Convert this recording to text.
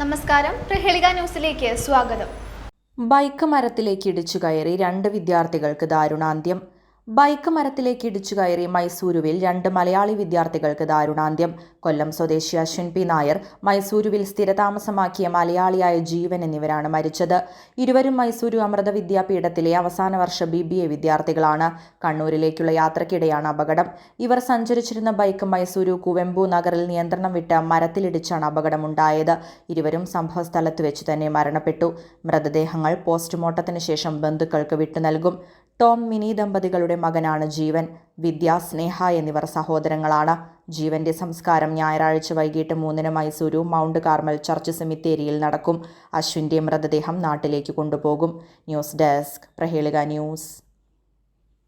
നമസ്കാരം. പ്രഹേളിക ന്യൂസിലേക്ക് സ്വാഗതം. ബൈക്ക് മരത്തിലേക്ക് ഇടിച്ചു കയറി രണ്ട് വിദ്യാർത്ഥികൾക്ക് ദാരുണാന്ത്യം. ബൈക്ക് മരത്തിലേക്ക് ഇടിച്ചു കയറി മൈസൂരുവിൽ രണ്ട് മലയാളി വിദ്യാർത്ഥികൾക്ക് ദാരുണാന്ത്യം. കൊല്ലം സ്വദേശി അശ്വിൻ പി. നായർ മൈസൂരുവിൽ സ്ഥിരതാമസമാക്കിയ മലയാളിയായ ജീവൻ എന്നിവരാണ് മരിച്ചത്. ഇരുവരും മൈസൂരു അമൃത വിദ്യാപീഠത്തിലെ അവസാന വർഷ ബി. ബി. എ വിദ്യാർത്ഥികളാണ്. കണ്ണൂരിലേക്കുള്ള യാത്രക്കിടെയാണ് അപകടം. ഇവർ സഞ്ചരിച്ചിരുന്ന ബൈക്ക് മൈസൂരു കുവെമ്പു നഗറിൽ നിയന്ത്രണം വിട്ട് മരത്തിലിടിച്ചാണ് അപകടമുണ്ടായത്. ഇരുവരും സംഭവസ്ഥലത്ത് വെച്ച് തന്നെ മരണപ്പെട്ടു. മൃതദേഹങ്ങൾ പോസ്റ്റ്മോർട്ടത്തിന് ശേഷം ബന്ധുക്കൾക്ക് വിട്ടു നൽകും. ടോം മിനി ദമ്പതികളുടെ മകനാണ് ജീവൻ. വിദ്യ സ്നേഹ എന്നിവർ സഹോദരങ്ങളാണ്. ജീവന്റെ സംസ്കാരം ഞായറാഴ്ച വൈകിട്ട് മൂന്നിന് മൈസൂരു മൗണ്ട് കാർമൽ ചർച്ച് സെമിത്തേരിയിൽ നടക്കും. അശ്വിന്റെ മൃതദേഹം നാട്ടിലേക്ക് കൊണ്ടുപോകും. ന്യൂസ് ഡെസ്ക് പ്രഹേളിക news.